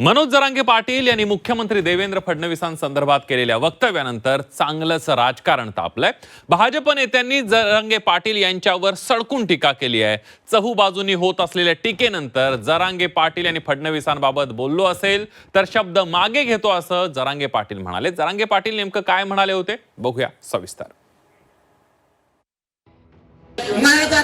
मनोज जरांगे पाटील यांनी मुख्यमंत्री देवेंद्र फडणवीसांसंदर्भात केलेल्या वक्तव्यानंतर चांगलंच राजकारण तापलंय. भाजप नेत्यांनी जरांगे पाटील यांच्यावर सडकून टीका केली आहे. चहू बाजूनी होत असलेल्या टीकेनंतर जरांगे पाटील यांनी फडणवीसांबाबत बोललो असेल तर शब्द मागे घेतो असं जरांगे पाटील म्हणाले. जरांगे पाटील नेमकं काय म्हणाले होते? बघूया सविस्तर. माझ्या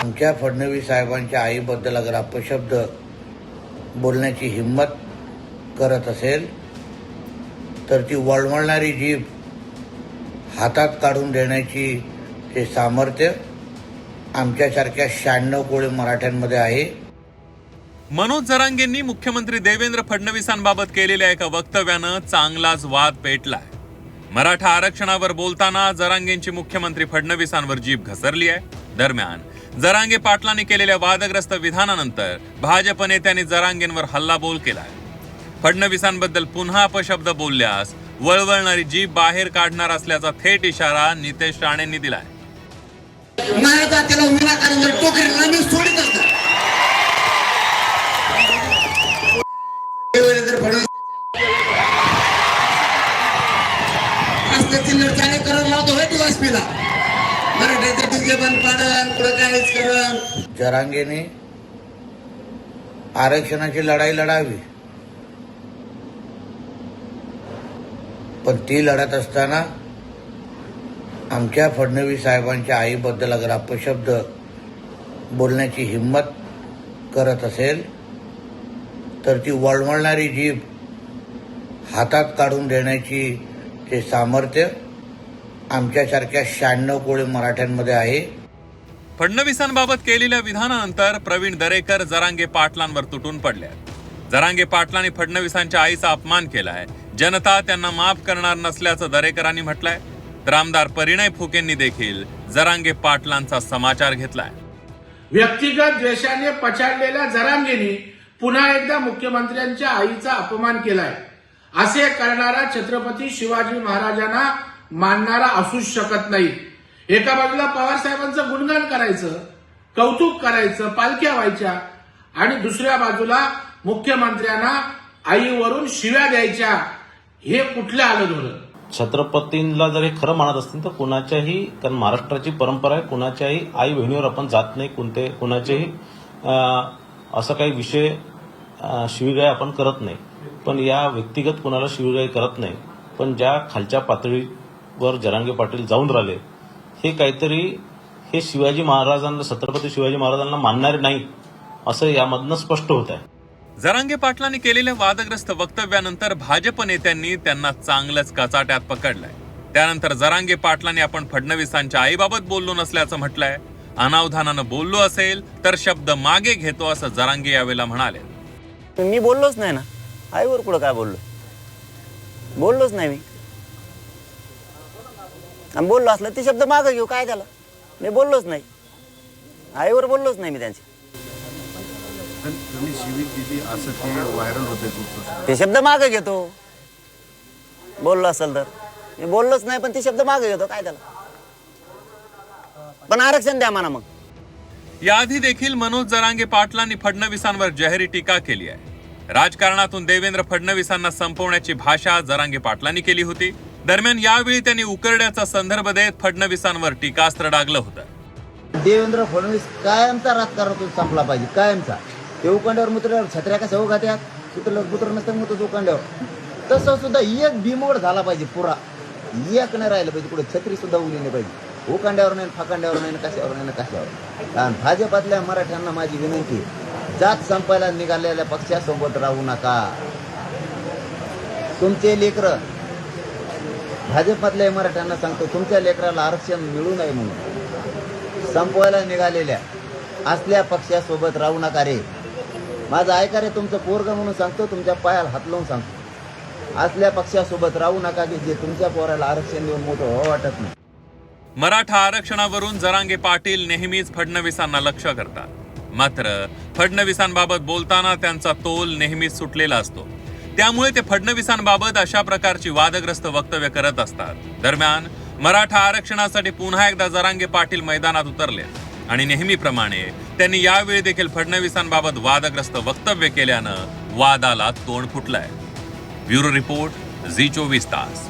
आमच्या फडणवीस साहेबांच्या आईबद्दल अगर अपशब्द बोलण्याची हिंमत करत असेल तर ती वळवळणारी जीभ हातात काढून देण्याची ते सामर्थ्य आमच्यासारख्या शहाण्णव कोळी मराठ्यांमध्ये आहे. मनोज जरांगेंनी मुख्यमंत्री देवेंद्र फडणवीसांबाबत केलेल्या एका वक्तव्यानं चांगलाच वाद पेटलाय. मराठा आरक्षणावर बोलताना जरांगेंची मुख्यमंत्री फडणवीसांवर जीभ घसरली आहे. दरम्यान जरांगे पाटलांनी केलेल्या वादग्रस्त विधानानंतर भाजप नेत्यांनी जरांगेंवर हल्लाबोल केलाय. फडणवीसांबद्दल पुन्हा अपशब्द बोलल्यास वळवळणारी जीभ बाहेर काढणार असल्याचा थेट इशारा नितेश राणेंनी दिलाय. काय चाले लावतो होय तू एसपीला मराठीचं डीजे बंद पाडन पुढं काहीच करण. जरांगेने आरक्षणाची लढाई लढावी. पण ती लढत असताना आमच्या फडणवीस साहेबांच्या आईबद्दल अगर अपशब्द बोलण्याची हिंमत करत असेल तर ती वळवळणारी जीभ हातात काढून देण्याची ते सामर्थ्य आमच्यासारख्या शहाण्णव कोळी मराठ्यांमध्ये आहे. फडणवीसांबाबत केलेल्या विधानानंतर प्रवीण दरेकर जरांगे पाटलांवर तुटून पडले जरांगे पाटलांनी फडणवीसांच्या आईचा अपमान केलाय. जनता त्यांना माफ करणार नसल्याचं दरेकरांनी म्हटलंय. तर आमदार परिणय फुकेंनी देखील जरांगे पाटलांचा समाचार घेतलाय. व्यक्तिगत द्वेषाने पछाडलेल्या जरांगेनी पुन्हा एकदा मुख्यमंत्र्यांच्या आईचा अपमान केलाय. असे करणारा छत्रपती शिवाजी महाराजांना मानणारा असूच शकत नाही. एका बाजूला पवार साहेबांचं गुणगान करायचं कौतुक करायचं पालख्या व्हायच्या आणि दुसऱ्या बाजूला मुख्यमंत्र्यांना आईवरून शिव्या द्यायच्या हे कुठलं आलं धोरण? छत्रपतींना जर हे खरं मानत असतील तर कुणाच्याही कारण महाराष्ट्राची परंपरा आहे कुणाच्याही आई बहिणीवर आपण जात नाही कोणते कुणाचेही असं काही विषय शिवीगाय आपण करत नाही. पण या व्यक्तिगत कुणाला शिवीगाई करत नाही. पण ज्या खालच्या पातळीवर जरांगे पाटील जाऊन राहिले हे काहीतरी हे शिवाजी महाराजांना छत्रपती शिवाजी महाराजांना मानणारे नाही असं यामधनं स्पष्ट होत आहे. जरांगे पाटलांनी केलेल्या वादग्रस्त वक्तव्यानंतर भाजप नेत्यांनी त्यांना चांगलंच कचाट्यात पकडलंय. त्यानंतर जरांगे पाटलांनी आपण फडणवीसांच्या आईबाबत बोललो नसल्याचं म्हटलंय. अनावधानानं बोललो असेल तर शब्द मागे घेतो असं जरांगे यावेळेला म्हणाले. मी बोललोच नाही ना. आईवर कुठं काय बोललो? बोललोच नाही मी. आणि बोललो असलं ते शब्द मागं घेऊ काय त्याला? मी बोललोच नाही. आईवर बोललोच नाही मी त्यांच्या. तुम्ही दिली असं ते व्हायरल होते ते शब्द मागं घेतो. बोललो असेल तर. मी बोललोच नाही पण ते शब्द मागं घेतो काय त्याला? पण आरक्षण द्या म्हणा मग. याआधी देखील मनोज जरांगे पाटलांनी फडणवीसांवर जाहीर टीका केली आहे. राजकारणातून देवेंद्र फडणवीसांना संपवण्याची भाषा जरांगे पाटलांनी केली होती. दरम्यान यावेळी त्यांनी उकरड्याचा संदर्भ देत फडणवीसांवर टीकास्त्र डागलं होतं. देवेंद्र फडणवीस कायमचा राजकारणातून संपला पाहिजे कायमचा. ते उकांड्यावर मुतल्यावर छत्र्या कशा उगात्यात सुत्र पुत्र नसतं मग उकांड्यावर. तसं सुद्धा एक बिमोड झाला पाहिजे पुरा. एक नाही राहिलं पाहिजे कुठे छत्री सुद्धा उगली नाही पाहिजे. उकांड्यावर नाही फाकांड्यावर नाही कशावर नाही कशावर कारण भाजपातल्या मराठ्यांना माझी विनंती जात संपायला निघालेल्या पक्षासोबत राहू नका. तुमचे लेकरं भाजपातल्या मराठ्यांना सांगतो तुमच्या लेकराला आरक्षण मिळू नये म्हणून. संपवायला निघालेल्या असल्या पक्षासोबत राहू नका रे. माझं ऐका रे तुमचं पोरग म्हणून सांगतो तुमच्या पायाला हात लावून सांगतो. असल्या पक्षासोबत राहू नका की जे तुमच्या पोराला आरक्षण देऊन मोठं व्हावं वाटत नाही. मराठा आरक्षणावरून जरांगे पाटील नेहमीच फडणवीसांना लक्ष करतात. मात्र फडणवीसांबाबत बोलताना त्यांचा तोल नेहमीच सुटलेला असतो. त्यामुळे ते फडणवीसांबाबत अशा प्रकारची वादग्रस्त वक्तव्य करत असतात. दरम्यान मराठा आरक्षणासाठी पुन्हा एकदा जरांगे पाटील मैदानात उतरले आणि नेहमीप्रमाणे त्यांनी यावेळी देखील फडणवीसांबाबत वादग्रस्त वक्तव्य केल्यानं वादाला तोंड फुटलंय. ब्युरो रिपोर्ट झी चोवीस तास.